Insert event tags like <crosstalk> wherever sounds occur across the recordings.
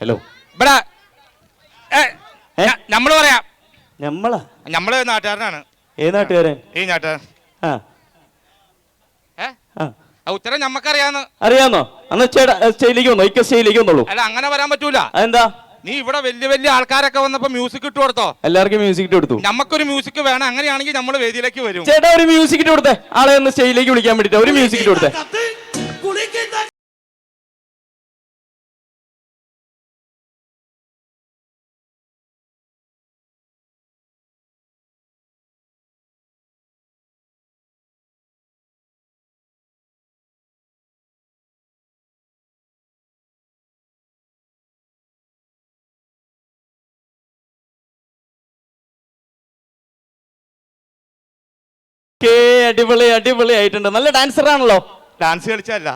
Hello ഇവിടെ? നമ്മൾ പറയാം. നമ്മളാ നമ്മൾ നാട്ടുകാരനാണ്. ഏത് നാട്ടുകാരൻ? ഈ നാട്ടുകാരൻ. ആ. ഉത്തരം ഞമ്മക്കറിയാന്ന്. അറിയാന്നോ? അന്ന് സ്റ്റേജിലേക്ക് വന്നോ? ഇക്ക സ്റ്റേജിലേക്ക് വന്നോളൂ. അല്ല അങ്ങനെ വരാൻ പറ്റൂല. എന്താ നീ ഇവിടെ വലിയ വലിയ ആൾക്കാരൊക്കെ വന്നപ്പോ മ്യൂസിക് ഇട്ട് കൊടുത്തോ? എല്ലാവർക്കും മ്യൂസിക് ഇട്ട് കൊടുത്തു. നമുക്കൊരു മ്യൂസിക് വേണം. അങ്ങനെയാണെങ്കിൽ നമ്മൾ വേദിയിലേക്ക് വരും. ചേട്ടാ ഒരു മ്യൂസിക് ഇട്ട് കൊടുത്തേ. ആളെ ഒന്ന് സ്റ്റേജിലേക്ക് വിളിക്കാൻ വേണ്ടിട്ട്. ഒരു മ്യൂസിക് ഇട്ട് കൊടുത്തേ. അടിപൊളി അടിപൊളി ആയിട്ടുണ്ട്. നല്ല ഡാൻസർ ആണല്ലോ. ഡാൻസ് കളിച്ചല്ല.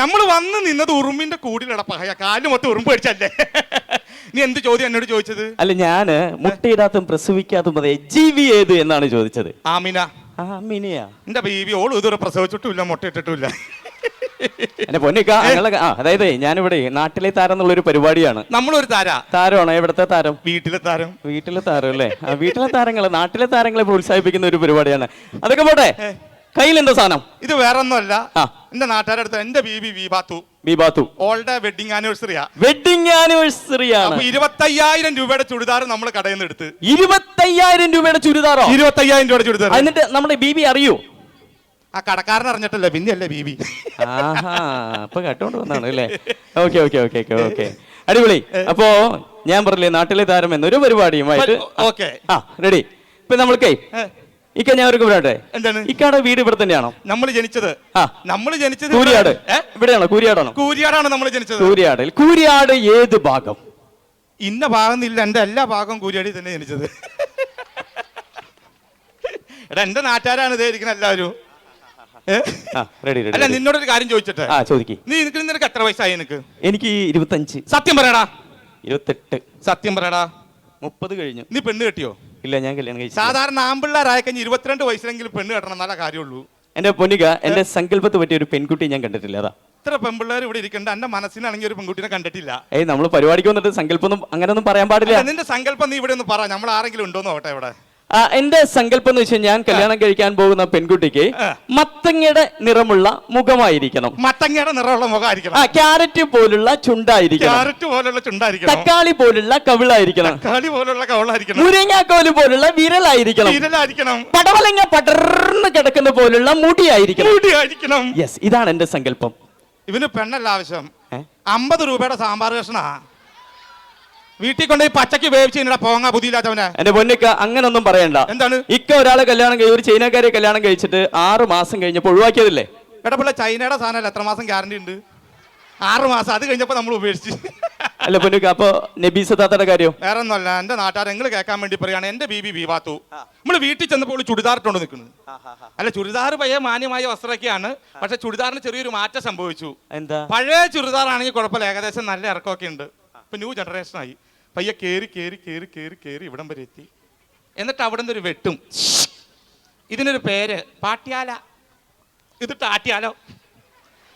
നമ്മൾ വന്ന് നിന്നത് ഉറുമ്പിന്റെ കൂടിലടാ പഹയ. കാൽ മൊത്തം ഉറുമ്പ് കഴിച്ചല്ലേ <laughs> നീ എന്ത് ചോദ്യം എന്നോട് ചോദിച്ചത്? അല്ല ഞാൻ മുട്ടയിടാത്തും പ്രസവിക്കാത്തും അതെ ജീവി ഏത് എന്നാണ് ചോദിച്ചത്. ആമിന. ആ മിനിയാ എന്റെ ബേബി ഓൾ ഇതുവരെ പ്രസവിച്ചിട്ടുമില്ല മുട്ട ഇട്ടിട്ടുമില്ല എന്റെ പൊന്നിക്ക ഞങ്ങളൊക്കെ ആ അതായത് ഞാനിവിടെ നാട്ടിലെ താരം എന്നുള്ള ഒരു പരിപാടിയാണ്. നമ്മളൊരു താര. താരമാണോ? എവിടത്തെ താരം? വീട്ടിലെ താരം. വീട്ടിലെ താരം അല്ലേ? ആ വീട്ടിലെ താരങ്ങളെ നാട്ടിലെ താരങ്ങളെ പ്രോത്സാഹിപ്പിക്കുന്ന ഒരു പരിപാടിയാണ്. അതൊക്കെ പോട്ടെ. കയ്യിൽ എന്താ സാധനം? ഇത് വേറെ ഒന്നുമല്ല. എന്റെ നാട്ടുകാരടുത്ത് എന്റെ ബീബി ബീബാത്തു ബി ബാത്തു. ഓളുടെ വെഡിങ് ആനിവേഴ്സറിയാ. വെഡിങ് ആനിവേഴ്സറി ഇരുപത്തയ്യായിരം രൂപയുടെ ചുരിദാർ നമ്മൾ കടയിൽ നിന്ന് എടുത്ത്. ഇരുപത്തയ്യായിരം രൂപയുടെ ചുരിദാറോ? ഇരുപത്തയ്യായിരം രൂപയുടെ ചുരിദാർ എന്നിട്ട് നമ്മുടെ ബി ബി അറിയോ? ആ കടക്കാരൻ അറിഞ്ഞിട്ടല്ലേ? പിന്നെയല്ലേ ബി ആഹാ അപ്പൊ കേട്ടോണ്ട് വന്നാണ് അല്ലേ? Okay okay okay okay okay. അടിപൊളി. അപ്പോ ഞാൻ പറഞ്ഞില്ലേ നാട്ടിലെ താരം എന്നൊരു പരിപാടിയുമായിട്ട് ഓക്കെ. ആ റെഡി. ഇപ്പൊ നമ്മൾക്കേ ഇക്ക ഞാൻ ഒരു പറയട്ടെ എന്താണ്? ഇക്കാടെ വീട് ഇവിടെ തന്നെയാണോ? നമ്മൾ ജനിച്ചത്. ആ. നമ്മൾ ജനിച്ചത് കൂരിയാട്. ഇവിടെയാണോ? കൂരിയാടാണോ? കൂരിയാടാണ് നമ്മൾ ജനിച്ചത്. കൂരിയാടിൽ കൂരിയാട് ഏത് ഭാഗം? ഇന്ന ഭാഗം ഇല്ല എന്റെ എല്ലാ ഭാഗവും കൂരിയാടി തന്നെ ജനിച്ചത്. എടാ എന്റെ നാട്ടുകാരാണ് ഇതേ ഇരിക്കുന്ന എല്ലാവരും. ആ റെഡി അല്ല നിന്നോട് നിന്നോടൊരു കാര്യം ചോദിച്ചിട്ട്. ആ ചോദിക്ക്. നീ നിനക്ക് നിനക്ക് എത്ര വയസ്സായി നിനക്ക്? എനിക്ക് ഇരുപത്തഞ്ച്. സത്യം പറയടാ. ഇരുപത്തെട്ട്. സത്യം പറയടാ. മുപ്പത് കഴിഞ്ഞു. നീ പെണ്ണ് കെട്ടിയോ? ഇല്ല ഞാൻ കല്യാണം കഴിച്ചു സാധാരണ ആമ്പിള്ളേരായ കഴിഞ്ഞ് ഇരുപത്തിരണ്ട് വയസ്സിലെങ്കിലും പെണ്ണ് കെട്ടണം നല്ല കാര്യമുള്ളൂ. എന്റെ പൊന്നിക എന്റെ സങ്കല്പത്ത് പറ്റിയ ഒരു പെൺകുട്ടി ഞാൻ കണ്ടിട്ടില്ല അതാ. ഇത്ര പെൺപിള്ളേർ ഇവിടെ ഇരിക്കണ്ട. എന്റെ മനസ്സിനാണെങ്കിൽ ഒരു പെൺകുട്ടിനെ കണ്ടിട്ടില്ല. ഏയ് നമ്മൾ പരിപാടിക്ക് വന്നിട്ട് അങ്ങനെ ഒന്നും പറയാൻ പാടില്ല. നിന്റെ സങ്കല്പം നീ ഇവിടെ ഒന്ന് പറ. നമ്മൾ ആരെങ്കിലും ഉണ്ടോന്ന് നോട്ടെ ഇവിടെ. എന്റെ സങ്കല്പം എന്ന് വെച്ചാൽ ഞാൻ കല്യാണം കഴിക്കാൻ പോകുന്ന പെൺകുട്ടിക്ക്. മത്തങ്ങയുടെ നിറമുള്ള മുഖമായിരിക്കണം. മത്തങ്ങയുടെ നിറമുള്ള മുഖമായിരിക്കണം. ആ ക്യാരറ്റ് പോലുള്ള ചുണ്ടായിരിക്കണം. ക്യാരറ്റ് പോലുള്ള ചുണ്ടായിരിക്കണം. തക്കാളി പോലുള്ള കവിളായിരിക്കണം. തക്കാളി പോലുള്ള കവിളായിരിക്കണം. മുരിങ്ങാക്കോൽ പോലുള്ള വിരലായിരിക്കണം. വിരലായിരിക്കണം. പടവലങ്ങ പടർന്ന് കിടക്കുന്ന പോലുള്ള മുടിയായിരിക്കണം. മുടിയായിരിക്കണം. യെസ് ഇതാണ് എന്റെ സങ്കല്പം. ഇവന് പെണ്ണല്ല ആവശ്യം? അമ്പത് രൂപയുടെ സാമ്പാർ കഷ്ണാ. വീട്ടിൽ കൊണ്ടുപോയി പച്ചക്ക് വേവിച്ച് പോങ്ങാ ബുദ്ധിയില്ലാത്തവനെ. എന്റെ പൊന്നിക്ക അങ്ങനൊന്നും പറയണ്ട. എന്താണ്? ഇക്ക ഒരാളെ കല്യാണം കഴി ഒരു ചൈനക്കാരെ കല്യാണം കഴിച്ചിട്ട് ആറ് മാസം കഴിഞ്ഞപ്പോൾ ഒഴിവാക്കിയതില്ലേ? എടപ്പുള്ള ചൈനയുടെ സാധനമല്ല എത്ര മാസം ഗ്യാരണ്ടി ഉണ്ട്? ആറ് മാസം അത് കഴിഞ്ഞപ്പോ നമ്മൾ ഉപേക്ഷിച്ചു. അല്ല പൊന്നിക്ക അപ്പൊ നബീസ് താത്തയുടെ കാര്യം? വേറെ ഒന്നുമല്ല എന്റെ നാട്ടുകാർ നിങ്ങൾ കേൾക്കാൻ വേണ്ടി പറയാണ് എന്റെ ബി ബി ബീവാത്തു നമ്മൾ വീട്ടിൽ ചെന്നപ്പോൾ അവൾ ചുടിദാറിട്ടോണ്ട് നിൽക്കുന്നത് അല്ല ചുരിദാർ പയ്യ മാന്യമായ വസ്ത്രമൊക്കെയാണ് പക്ഷെ ചുരിദാറിന് ചെറിയൊരു മാറ്റം സംഭവിച്ചു. എന്താ? പഴയ ചുരിദാറാണെങ്കിൽ കുഴപ്പമില്ല ഏകദേശം നല്ല ഇറക്കമൊക്കെ ഉണ്ട്. ഇപ്പൊ ന്യൂ ജനറേഷൻ ആയി. പയ്യെ കയറി കയറി കയറി കയറി കയറി ഇവിടം വരെ എത്തി. എന്നിട്ട് അവിടെ നിന്നൊരു വെട്ടും. ഇതിനൊരു പേര് പാട്ട്യാല. ഇത് ടാറ്റിയാലോ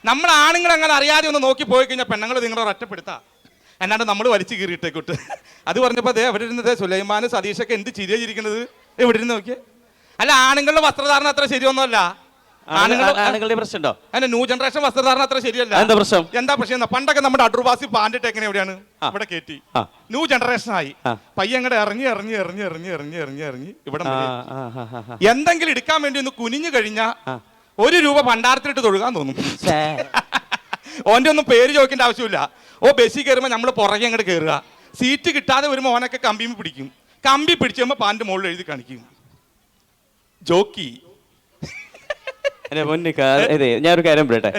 നമ്മൾ ആണുങ്ങൾ അങ്ങനെ അറിയാതെ ഒന്ന് നോക്കി പോയി കഴിഞ്ഞാൽ പെണ്ണുങ്ങൾ നിങ്ങളെ ഒറ്റപ്പെടുത്താം. എന്നാണ്ട് നമ്മൾ വലിച്ചു കീറിയിട്ടേക്കോട്ട്. അത് പറഞ്ഞപ്പോൾ അതേ എവിടെ ഇരുന്നത് സുലൈമാനും സതീഷൊക്കെ എന്ത് ചിരിയ എവിടെ ഇരുന്ന് നോക്കിയേ. അല്ല ആണുങ്ങളുടെ വസ്ത്രധാരണ അത്ര ശരിയൊന്നുമല്ല. ആണുങ്ങളുടെ പ്രശ്നമുണ്ടോ? അല്ല ന്യൂ ജനറേഷൻ വസ്ത്രധാരണ അത്ര ശരിയല്ല. എന്താ പ്രശ്നം? എന്താ പ്രശ്നം? പണ്ടൊക്കെ നമ്മുടെ അടൂർവാസി പാൻഡിട്ട് എങ്ങനെ എവിടെയാണ്? ഇവിടെ കയറ്റി ന്യൂ ജനറേഷൻ ആയി. പയ്യങ്ങടെ ഇറങ്ങി ഇറങ്ങി ഇറങ്ങി ഇറങ്ങി ഇറങ്ങി ഇറങ്ങി ഇറങ്ങി ഇവിടെ. എന്തെങ്കിലും എടുക്കാൻ വേണ്ടി ഒന്ന് കുനിഞ്ഞു കഴിഞ്ഞാ ഒരു രൂപ പണ്ടാരത്തിലിട്ട് തൊഴുകാൻ തോന്നും. <laughs> ഓന്റെ ഒന്നും പേര് ചോദിക്കേണ്ട ആവശ്യമില്ല. ഓ ബസ്സിൽ കയറുമ്പോൾ നമ്മൾ പുറകെ അങ്ങോട്ട് കയറുക. സീറ്റ് കിട്ടാതെ വരുമ്പോൾ ഓനൊക്കെ കമ്പിയും പിടിക്കും. കമ്പി പിടിച്ച് കഴിയുമ്പോൾ പാന്റെ മുകളിൽ എഴുതി കാണിക്കും. ജോക്കി. എന്റെ അതെ ഞാനൊരു കാര്യം പറയട്ടെ?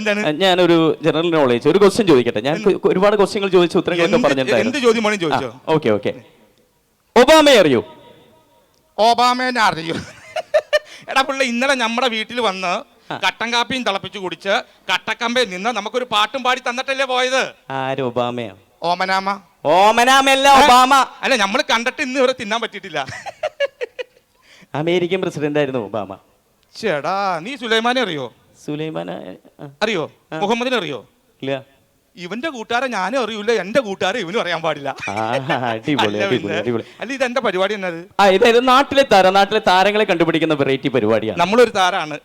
ഞാനൊരു ജനറൽ നോളേജ് ഒരു ക്വസ്റ്റ്യൻ ചോദിക്കട്ടെ. ഞാൻ ഒരുപാട് ക്വസ്റ്റ്യങ്ങൾ ചോദിച്ച ഉത്തരങ്ങളൊക്കെ പറഞ്ഞിട്ടുണ്ടായിരുന്നു. ഓക്കെ ഓക്കെ ഒബാമയെ അറിയോ? ഒബാമേനെ അറിയോ? എടാ പിള്ള ഇന്നലെ നമ്മുടെ വീട്ടിൽ വന്ന് കട്ടൻ കാപ്പിയും തിളപ്പിച്ച് കുടിച്ച് കട്ടക്കമ്പയിൽ നിന്ന് നമുക്കൊരു പാട്ടും പാടി തന്നിട്ടല്ലേ പോയത്? ആര് ഒബാമയോ ഓമനാമ. ഓമനാമല്ല ഒബാമ അല്ല നമ്മൾ കണ്ടിട്ട് ഇന്ന് ഇവരെ തിന്നാൻ പറ്റിയിട്ടില്ല. അമേരിക്കൻ പ്രസിഡന്റ് ആയിരുന്നു ഒബാമ ചേടാ നീ സുലൈമാനെ അറിയോ? സുലൈമാന അറിയോ? മുഹമ്മദിനെ അറിയോ? ഇല്ല. ഇവന്റെ കൂട്ടുകാരെ ഞാനും അറിയൂല എന്റെ കൂട്ടുകാരെ ഇവനും അറിയാൻ പാടില്ല. അല്ല പിന്നെ. ഇത് എന്റെ പരിപാടി എന്നത്? ആ ഇതായത് നാട്ടിലെ താരം നാട്ടിലെ താരങ്ങളെ കണ്ടുപിടിക്കുന്ന വെറൈറ്റി പരിപാടിയാണ്. നമ്മളൊരു താരാണ്.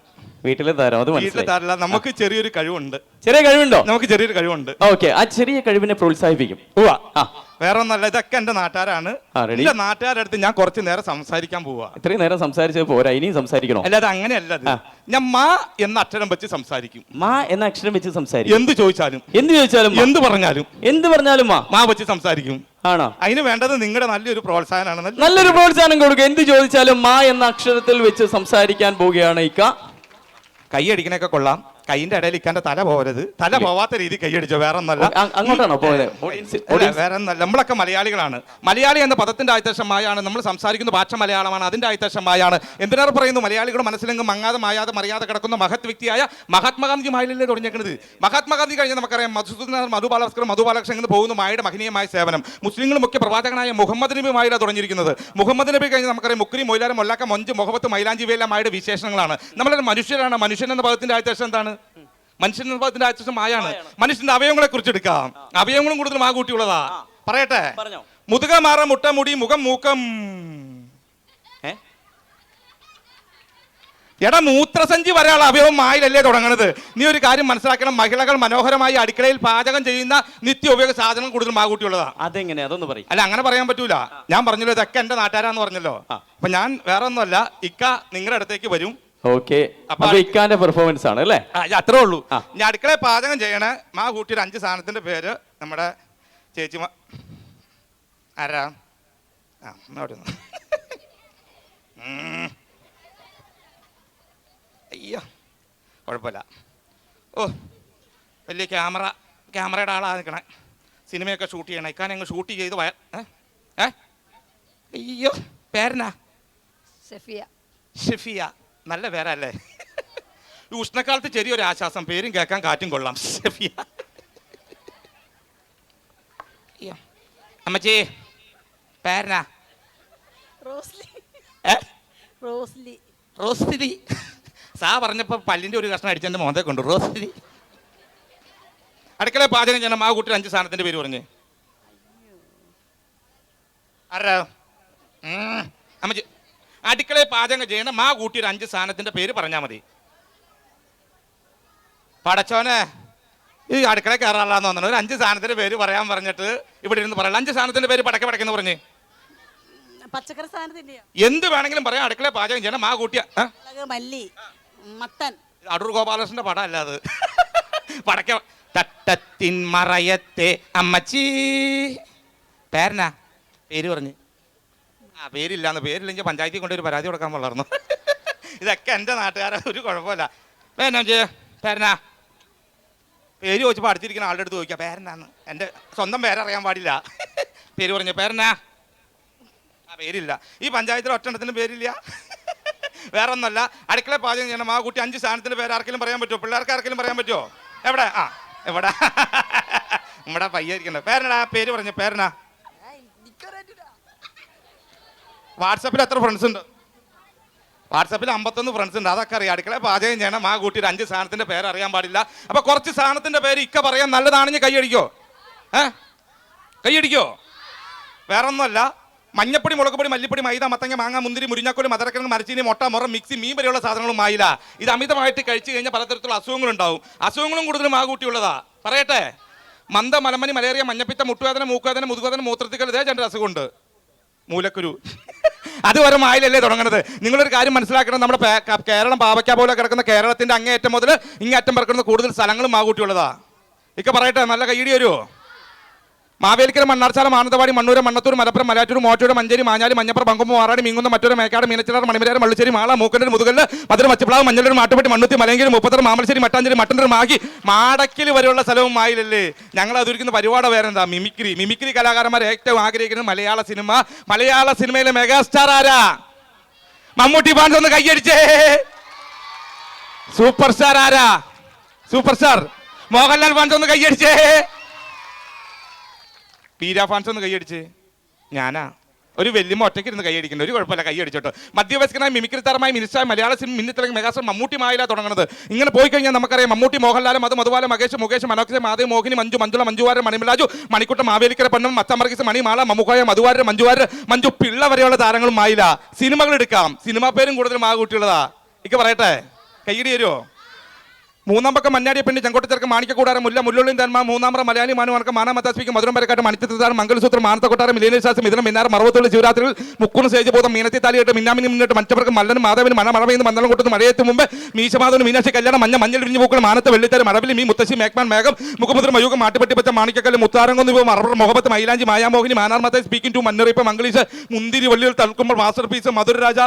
വീട്ടിലെ താരം അത് വീട്ടിലെ മനസ്സിലായി. താരല്ല നമുക്ക് ചെറിയൊരു കഴിവുണ്ട്. ചെറിയ കഴിവുണ്ടോ? നമുക്ക് ചെറിയൊരു കഴിവുണ്ട്. ഓക്കെ ആ ചെറിയ കഴിവിനെ പ്രോത്സാഹിപ്പിക്കും. ഓ ആ. വേറെ ഒന്നല്ല ഇതൊക്കെ എന്റെ നാട്ടുകാരാണ്. ആ, ready? എന്റെ നാട്ടുകാരുടെ അടുത്ത് ഞാൻ കുറച്ച് നേരം സംസാരിക്കാൻ പോവാ. ഇത്രയും നേരം സംസാരിച്ചത് പോരാ ഇനിയും സംസാരിക്കണോ? അല്ലാതെ അങ്ങനെയല്ല ആ. ഞാൻ മാ എന്ന അക്ഷരം വെച്ച് സംസാരിക്കും. മാ എന്ന അക്ഷരം വെച്ച് സംസാരിക്കും. എന്ത് ചോദിച്ചാലും. എന്ത് ചോദിച്ചാലും മാ. എന്ത് പറഞ്ഞാലും. എന്ത് പറഞ്ഞാലും മാ. മാ വെച്ച് സംസാരിക്കും. ആണോ? അതിന് വേണ്ടത് നിങ്ങളുടെ നല്ലൊരു പ്രോത്സാഹനമാണ്. നല്ല- നല്ലൊരു പ്രോത്സാഹനം കൊടുക്കുക. എന്ത് ചോദിച്ചാലും മാ എന്ന അക്ഷരത്തിൽ വെച്ച് സംസാരിക്കാൻ പോവുകയാണ് ഇക്ക. കൈ അടിക്കണൊക്കെ കൊള്ളാം. കൈന്റെ ഇടയിൽ ഇക്കാന്റെ തല പോകരുത് തല പോവാത്ത രീതി കൈയടിച്ചോ വേറെ ഒന്നല്ല അങ്ങോട്ടാണോ പോയത്? വേറെ ഒന്നല്ല നമ്മളൊക്കെ മലയാളികളാണ്. മലയാളി എന്ന പദത്തിന്റെ ആയത്തശമായാണ് നമ്മൾ സംസാരിക്കുന്ന ഭാഷ മലയാളമാണ്. അതിന്റെ ആയത്തശമായാണ് എന്തിനേറെ പറയുന്നു മലയാളികളുടെ മനസ്സിലെങ്കിലും മങ്ങാതെ മായാതെ മറിയാതെ കിടക്കുന്ന മഹത് വ്യക്തിയായ മഹാത്മാഗാന്ധി മായലല്ലേ തുടങ്ങിയത് മഹാത്മാഗാന്ധി കഴിഞ്ഞ നമുക്കറിയാം മധുസൂദന മധുബാലസ്കർ മധുബാലകൃഷ്ണൻ എന്ന് പോകുന്ന മായയുടെ മഹനീയമായ സേവനം. മുസ്ലിങ്ങളും മുഖ്യ പ്രവാചകനായ മുഹമ്മദ് നബി മായിലാണ് തുടങ്ങിയിരിക്കുന്നത്. മുഹമ്മദ് നബി കഴിഞ്ഞ് നമുക്കറിയാം മുക്രി മൊയ്ലാരം മൊല്ലാക്ക മൊഞ്ച് മുഹമ്മദ് മൈലാഞ്ചി വേല വിശേഷങ്ങളാണ്. നമ്മളൊരു മനുഷ്യരാണ്. മനുഷ്യൻ എന്ന പദത്തിന്റെ ആയത്തശം എന്താണ്? മനുഷ്യൻ പദത്തിന്റെ ആയത്തക്ഷം മായാണ്. മനുഷ്യന്റെ അവയവങ്ങളെ കുറിച്ച് എടുക്കാം. അവയവങ്ങളും കൂടുതൽ മാ കൂട്ടിയുള്ളതാ. പറയട്ടെ. മുതുക മാറ മുട്ട മുടി മുഖം മൂക്കം? എടാ മൂത്രസഞ്ചി വരെയുള്ള അവയവം മായിലല്ലേ തുടങ്ങണത്? നീ ഒരു കാര്യം മനസ്സിലാക്കണം. മഹിളകൾ മനോഹരമായി അടുക്കളയിൽ പാചകം ചെയ്യുന്ന നിത്യ ഉപയോഗ സാധനം കൂടുതൽ മാകൂട്ടിയുള്ളതാ അതെങ്ങനെ? അതൊന്ന് പറയും. അല്ല അങ്ങനെ പറയാൻ പറ്റൂല. ഞാൻ പറഞ്ഞല്ലോ ഇതൊക്കെ എന്റെ നാട്ടുകാരാന്ന് പറഞ്ഞല്ലോ. അപ്പൊ ഞാൻ വേറെ ഒന്നുമല്ല ഇക്ക നിങ്ങളുടെ അടുത്തേക്ക് വരും. ഓക്കെ. അപ്പൊ ഇക്കാന്റെ പെർഫോമൻസ് ആണ് അല്ലേ? അത്രേ ഉള്ളൂ. ഞാൻ അടുക്കളയിൽ പാചകം ചെയ്യണ. മാ കൂട്ടിയൊരു അഞ്ച് സാധനത്തിന്റെ പേര് നമ്മുടെ ചേച്ചി ആരാ? ആ അവിടെ അയ്യോ കുഴപ്പമില്ല. ഓ വലിയ ക്യാമറ ക്യാമറയുടെ ആളാ നിൽക്കണേ. സിനിമയൊക്കെ ഷൂട്ട് ചെയ്യണം. ഇക്കാൻ ഞങ്ങൾ ഷൂട്ട് ചെയ്ത് വയ? ഏ? അയ്യോ പേരനാ ഷെഫിയ ഷെഫിയ. നല്ല പേരല്ലേ? ഈ ഉഷ്ണക്കാലത്ത് ചെറിയൊരു ആശ്വാസം. പേരും കേൾക്കാൻ കാറ്റും കൊള്ളാം. ഷെഫിയ. അമ്മച്ചി പേരനാ? റോസ്ലി. റോസ്ലി. റോസ്തിരി സാ പറഞ്ഞപ്പോൾ പല്ലിന്റെ ഒരു കഷ്ണം അടിച്ചെന്റെ മോന്തേ കൊണ്ടു. റോസ്ലി. അടുക്കള പാചകം ചെയ്യണം. ആ കുട്ടി അഞ്ച് സാധനത്തിന്റെ പേര് പറഞ്ഞേ. ആരാ. അമ്മച്ചി അടുക്കളയിൽ പാചകം ചെയ്യണ. മാ കൂട്ടി ഒരു അഞ്ച് സാധനത്തിന്റെ പേര് പറഞ്ഞാൽ മതി. പടച്ചോനെ ഈ അടുക്കള കയറാളാന്ന് പറഞ്ഞു ഒരു അഞ്ച് സാധനത്തിന്റെ പേര് പറയാൻ പറഞ്ഞിട്ട് ഇവിടെ ഇരുന്ന് പറയാം അഞ്ച് സാധനത്തിന്റെ പേര് പടക്ക പടക്കെന്ന് പറഞ്ഞ്. പച്ചക്കറി എന്ത് വേണമെങ്കിലും പറയാം. അടുക്കള പാചകം ചെയ്യണം. മാ കൂട്ടിയ മല്ലി മത്തൻ. അടൂർ ഗോപാലകൃഷ്ണന്റെ പടം അല്ല അത്. പടക്ക തട്ടത്തിൻ മറയത്തെ അമ്മച്ചി. പേരനാ പേര് പറഞ്ഞ്. പേരില്ലാന്ന്. പേരില്ലെങ്കിൽ പഞ്ചായത്തിൽ ഒരു പരാതി കൊടുക്കാൻ വളർന്നു. ഇതൊക്കെ എന്റെ നാട്ടുകാരെ ഒരു കുഴപ്പമില്ല. പേരനാ ചെയ്യ? പേരനാ പേര് ചോദിച്ചപ്പോൾ അടുത്തിരിക്കുന്ന ആളുടെ അടുത്ത് ചോദിക്കാം. പേരനാന്ന് എന്റെ സ്വന്തം പേരറിയാൻ പാടില്ല. പേര് പറഞ്ഞു പേരനാ ആ പേരില്ല. ഈ പഞ്ചായത്തിൽ ഒറ്റെണ്ണത്തിന് പേരില്ല. വേറെ ഒന്നല്ല അടുക്കള പാചകം ചെയ്യണം. ആ കുട്ടി അഞ്ച് സ്ഥാനത്തിന്റെ പേര് ആർക്കെങ്കിലും പറയാൻ പറ്റുമോ? പിള്ളേർക്ക് ആർക്കെങ്കിലും പറയാൻ പറ്റുമോ? എവിടെ? ആ എവിടെ? നമ്മുടെ പയ്യായിരിക്കണ്ട പേരനാ പേര് പറഞ്ഞു പേരനാ വാട്സപ്പിൽ എത്ര ഫ്രണ്ട്സ് ഉണ്ട്? വാട്സപ്പിൽ അമ്പത്തൊന്ന് ഫ്രണ്ട്സ് ഉണ്ട്. അതൊക്കെ അറിയാം. അടുക്കള പാചകം ചെയ്യണം. ആ കൂട്ടിയിൽ അഞ്ച് സാധനത്തിന്റെ പേര് അറിയാൻ പാടില്ല. അപ്പൊ കുറച്ച് സാധനത്തിന്റെ പേര് ഇക്ക പറയാൻ നല്ലതാണെങ്കിൽ കൈയടിക്കോ? ഏ? കൈയടിക്കോ? വേറെ ഒന്നുമല്ല മഞ്ഞപ്പൊടി മുളകുപൊടി മല്ലിപ്പൊടി മൈദ മത്തങ്ങ മാങ്ങ മുന്തിരി മുരിഞ്ഞാക്കോലി മധുരക്കിഴങ്ങ് മരച്ചീനി മുട്ട മുറം മിക്സി മീൻ വരെയുള്ള സാധനങ്ങളും മായില്ല. ഇത് അമിതമായിട്ട് കഴിച്ചു കഴിഞ്ഞാൽ പലതരത്തിലുള്ള അസുഖങ്ങളുണ്ടാവും. അസുഖങ്ങളും കൂടുതലും ആ കൂട്ടിയുള്ളതാ പറയട്ടെ? മന്ദ മലമണി മലേറിയ മഞ്ഞപ്പിത്ത മുട്ടുവേദന മൂക്കുവേദന മുതുകുവേദന മൂത്രത്തിക്കൽ ഇതേ രണ്ട് അസുഖമുണ്ട്. മൂലക്കുരു. അത് വരെ മായിലല്ലേ തുടങ്ങുന്നത്. നിങ്ങളൊരു കാര്യം മനസ്സിലാക്കണം. നമ്മുടെ കേരളം പാവയ്ക്ക പോലെ കിടക്കുന്ന കേരളത്തിന്റെ അങ്ങേയറ്റം മുതൽ ഇങ്ങേറ്റം പിറക്കുന്ന കൂടുതൽ സ്ഥലങ്ങളും മാകൂട്ടിയുള്ളതാ ഇക്ക പറയട്ടെ നല്ല കൈയിടി വരുമോ മാവേലിക്കര മണ്ണാർച്ചാല മാനന്തവാടി മണ്ണൂര് മണ്ണത്തൂർ മലപ്പുറം മലയാറ്റൂർ മോട്ടൂർ മഞ്ചേരി മാഞ്ഞാലി മഞ്ഞപ്പുറം പങ്കുമ്പ് മാറാടി മീങ്ങുന്ന മറ്റൊരു മേക്കാട് മീനച്ചിലാർ മണിമരാർ മള്ളിശ്ശേരി മാള മൂക്കന്നൂർ മുതുകൽ മധുര മച്ചപ്പിളാവ് മഞ്ഞളൂർ മാട്ടുപെട്ടി മണ്ണുത്തി മലയങ്കിരി മുപ്പത്തർ മാമലശ്ശേരി മട്ടാഞ്ചേരി മട്ടന്നൂർ മാഗി മാടക്കിൽ വരെയുള്ള സ്ഥലവും ആയില്ലേ ഞങ്ങൾ അതിരിക്കുന്ന പരിപാടി വേറെ എന്താ മിമിക്രി. മിമിക്രി കലാകാരന്മാർ ഏറ്റവും ആഗ്രഹിക്കുന്നത് മലയാള സിനിമ. മലയാള സിനിമയിലെ മെഗാസ്റ്റാർ ആരാ? മമ്മൂട്ടി ഫാൻസ് ഒന്ന് കൈയടിച്ചേ. സൂപ്പർ സ്റ്റാർ ആരാ? Super star. മോഹൻലാൽ ഫാൻസ് ഒന്ന് കൈയടിച്ചേ. പീര ഫാൻസ് ഒന്ന് കൈയടിച്ച്. ഞാനാ. ഒരു വലിയ ഒറ്റയ്ക്ക് ഇരുന്ന് കൈയടിക്കുന്നത് ഒരു കുഴപ്പമില്ല കൈയടിച്ചോട്ടോ. മധ്യവയസ്കനായ മിമിക്രി താരമായി മിനിസ്റ്റായ മലയാള സിനിമ മിന്നിത്തിളങ്ങി മെഗാസ്റ്റർ മമ്മൂട്ടി മായില തുടങ്ങുന്നത് ഇങ്ങനെ പോയി കഴിഞ്ഞാൽ നമുക്കറിയാം മമ്മൂട്ടി മോഹൻലാൽ മധു മധുവാല മകേഷ് മുകേഷ് മനോജ് മാധവ് മോഹിനി മഞ്ജു മഞ്ജുള മഞ്ജുവാര മണിമിലാജു മണിക്കുട്ട മാവേലിക്കര പൊന്നം മച്ചമർഗീസ് മണിമാള മമ്മുക്കോയ മധുവാര മഞ്ജുവാര മഞ്ജു പിള്ള വരെയുള്ള താരങ്ങളും മായില. സിനിമകൾ എടുക്കാം. സിനിമാ പേരും കൂടുതൽ മാ കൂട്ടിയുള്ളതാ ഇക്ക പറയട്ടെ? കൈയിടി തരുമോ മൂന്നാം പക്കം പെണ്ണ് ചെങ്കോട്ടച്ചെറുക്ക് മാണിക്കക്കൂടാരം മുല്ല മുള്ളുള്ളിൻ തന്മ മൂന്നാമറ മലയാളി മാനു വണക്ക മാനാ മത്താസ്പിക്ക് മധുരം പരക്കാട്ട് മണിത്തത്താരം മംഗലസൂത്രം മാനത്തക്കൊട്ടാരം മിലേനിയ ശാസ്ത്രം ഇതിനും മിന്നാർ മറവത്തുള്ള ശിവരാത്രിയിൽ മുക്കുന്ന് സേജബോധം മീനത്തി താലിയിട്ട് മിന്നാമിനി മുന്നിട്ട് മറ്റവർക്ക് മല്ലനും മാധവനും മണ മറവയെന്ന് മന്ദളം കൊട്ടുന്ന മഴയത്ത് മുമ്പ് മീശമാധവനും മീനാശി കല്യാണം മഞ്ഞ മഞ്ഞൾ വിരിഞ്ഞു പൂക്കൾ മാനത്ത് വെള്ളിത്തരം മറവിൽ മീ മുത്തശ്ശി മേക്മാൻ മേഘം മുഖമുദ്ര മയൂകം മാട്ടുപെട്ടി പറ്റ മാണിക്കക്കല്ല് മുത്താരംകൊന്ന് ഇവ മറവർ മുഖത്ത് മൈലാഞ്ചി Mayamohini Mannar Mathai speaking two Munnariyippu Manglish മുന്തിരി വള്ളിയിൽ തൽക്കുമ്പോൾ മാസ്റ്റർ പീസ് മധുരരാജ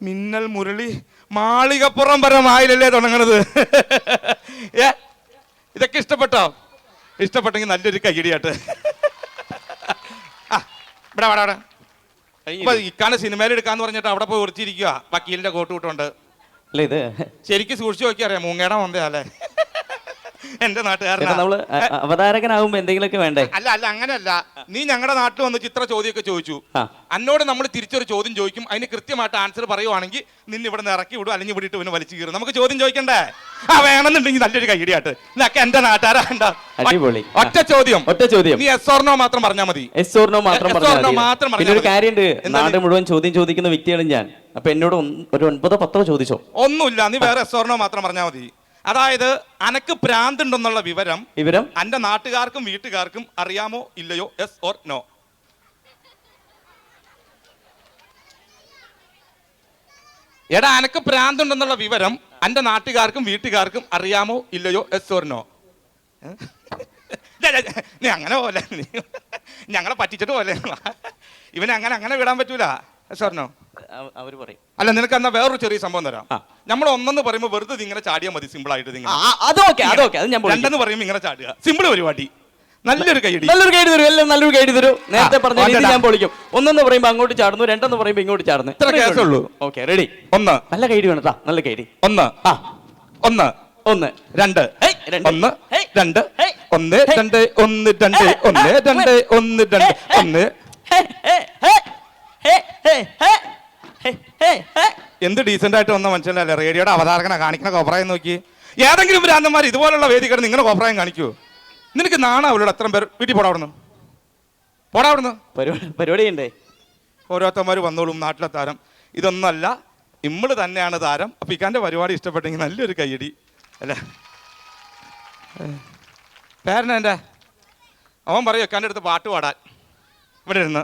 മിന്നൽ മുരളി മാളികപ്പുറം പറഞ്ഞ മായിലല്ലേ തുടങ്ങണത്? ഏ? ഇതൊക്കെ ഇഷ്ടപ്പെട്ടോ? ഇഷ്ടപ്പെട്ടെങ്കിൽ നല്ലൊരു കൈയിടിയാട്ട് ആ ഇവിടെ ഇവിടെ ഇവിടെ. ഇപ്പൊ ഇക്കാണ് സിനിമയിൽ എടുക്കാന്ന് പറഞ്ഞിട്ട് അവിടെ പോയി ഉറച്ചിരിക്കുക വക്കീലിന്റെ കോട്ട് കൂട്ടുണ്ട് അല്ല ഇത് ശരിക്കും സൂക്ഷിച്ചു നോക്കി അറിയാം മൂങ്ങയുടെ മൊന്തയല്ലേ എന്റെ നാട്ടുകാരനാ. നമ്മൾ അവതാരകനാകുമ്പോ എന്തെങ്കിലുമൊക്കെ വേണ്ടേ? അല്ല അല്ല അങ്ങനെയല്ല നീ ഞങ്ങളുടെ നാട്ടിൽ വന്ന് ചിത്ര ചോദ്യമൊക്കെ ചോദിച്ചു. അന്നോട് നമ്മൾ തിരിച്ചൊരു ചോദ്യം ചോദിക്കും. അതിന് കൃത്യമായിട്ട് ആൻസർ പറയുവാണെങ്കിൽ നിന്നെ ഇവിടെ നിന്ന് ഇറക്കി വിടും. അല്ലെങ്കിൽ ഇവിടെ ഇട്ട് ഇവന് വലിച്ചു കീറും. നമുക്ക് ചോദ്യം ചോദിക്കണ്ടേ? ആ വേണമെന്നുണ്ടെങ്കിൽ നല്ലൊരു കൈയടിയാട്ട് ഇതൊക്കെ എന്റെ നാട്ടുകാരാ? അടിപൊളി. ഒറ്റ ചോദ്യം. ഒറ്റ ചോദ്യം. നീ എസ് ഓർണോ മാത്രം പറഞ്ഞാൽ മതി. എസ് ഓർണോ മാത്രം. മാത്രം പിന്നെ ഒരു കാര്യമുണ്ട് നാട് മുഴുവൻ ചോദ്യം ചോദിക്കുന്ന വ്യക്തിയാണ് ഞാൻ. അപ്പൊ എന്നോട് ഒരു ഒൻപതോ പത്തോ ചോദിച്ചോ? ഒന്നുമില്ല. നീ വേറെ എസ് ഓർണോ മാത്രം പറഞ്ഞാൽ മതി. അതായത് അനക്ക് പ്രാന്തുണ്ടെന്നുള്ള വിവരം വിവരം? എന്റെ നാട്ടുകാർക്കും വീട്ടുകാർക്കും അറിയാമോ ഇല്ലയോ? എസ് ഓർ നോ എടാ അനക്ക് പ്രാന്തുണ്ടെന്നുള്ള വിവരം എന്റെ നാട്ടുകാർക്കും വീട്ടുകാർക്കും അറിയാമോ ഇല്ലയോ? എസ് ഓർ നോ നീ അങ്ങനെ പോലെ ഞങ്ങളെ പറ്റിച്ചിട്ട് പോലെ. ഇവനെ അങ്ങനെ അങ്ങനെ വിടാൻ പറ്റൂല. എസ് ഓർ നോ അവ- അവർ പറയും. അല്ല നിനക്ക് എന്നാ വേറൊരു ചെറിയ സംഭവം തരാം. നമ്മൾ ഒന്നെന്ന് പറയുമ്പോൾ വെറുതെ ഇത് ഇങ്ങനെ ചാടിയാൽ മതി സിമ്പിൾ ആയിട്ട് അതൊക്കെ അതൊക്കെ അത് ഞാൻ. രണ്ടെന്ന് പറയുമ്പോൾ ഇങ്ങനെ ചാടുക. സിമ്പിൾ പരിപാടി. നല്ലൊരു കൈ നല്ലൊരു കൈ തരും എല്ലാം നല്ലൊരു കൈ തരും. നേരത്തെ പറഞ്ഞ രീതി ഞാൻ പൊളിക്കും. ഒന്നെന്ന് പറയുമ്പോ അങ്ങോട്ട് ചാടുന്നു രണ്ടെന്ന് പറയുമ്പോ ഇങ്ങോട്ട് ചാടുന്നു. ഇത്ര കേസുള്ളൂ. ഓക്കെ റെഡി ഒന്ന്. നല്ല കൈ വേണം കേട്ടോ നല്ല കൈ ഒന്ന്. ആ. ഒന്ന്. ഒന്ന്. രണ്ട്. ഒന്ന്. രണ്ട്. ഒന്ന് രണ്ട്. ഒന്ന് രണ്ട് ഒന്ന് രണ്ട് ഒന്ന് രണ്ട് ഒന്ന്. ഹേ ഒന്ന് എന്ത് ഡീസെന്റ് ആയിട്ട് വന്ന മനുഷ്യനല്ലേ? റേഡിയോയുടെ അവതാരകനെ കാണിക്കുന്ന കോപ്രായം നോക്കി. ഏതെങ്കിലും ഭ്രാന്തന്മാർ ഇതുപോലുള്ള വേദികൾ നിങ്ങളുടെ കോപ്രായം കാണിക്കൂ. നിനക്ക് നാണ അവരോട് അത്രയും പേർ വീട്ടിൽ പോടാ അവിടുന്ന്. പോടാ അവിടുന്ന്. പരിപാടി ഉണ്ടേ ഓരോരുത്തന്മാർ വന്നോളും നാട്ടിലെ താരം. ഇതൊന്നല്ല ഇമ്മൾ തന്നെയാണ് താരം. അപ്പൊ ഇക്കാന്റെ പരിപാടി ഇഷ്ടപ്പെട്ടെങ്കിൽ നല്ലൊരു കയ്യടി. അല്ലേ? പേരന എന്റെ? അവൻ പറയും ഇക്കാന്റെ അടുത്ത് പാട്ട് പാടാൻ. ഇവിടെ ഇരുന്ന്.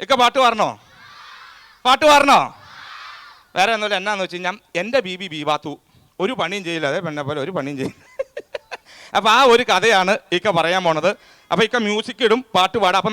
ഇക്ക പാട്ട് പാടണോ? പാട്ട് പാടണോ? വേറെ ഒന്നുമില്ല. എന്നാന്ന് വെച്ച് കഴിഞ്ഞാൽ എന്റെ ബി ബി ബീബാത്തു ഒരു പണിയും ചെയ്യില്ല. അതെ പെണ്ണെ പോലെ ഒരു പണിയും ചെയ്യില്ല. <laughs> അപ്പോൾ ആ ഒരു കഥയാണ് ഇക്ക പറയാൻ പോണത്. അപ്പോൾ ഇക്ക മ്യൂസിക് ഇടും പാട്ട് പാടാം അപ്പൊ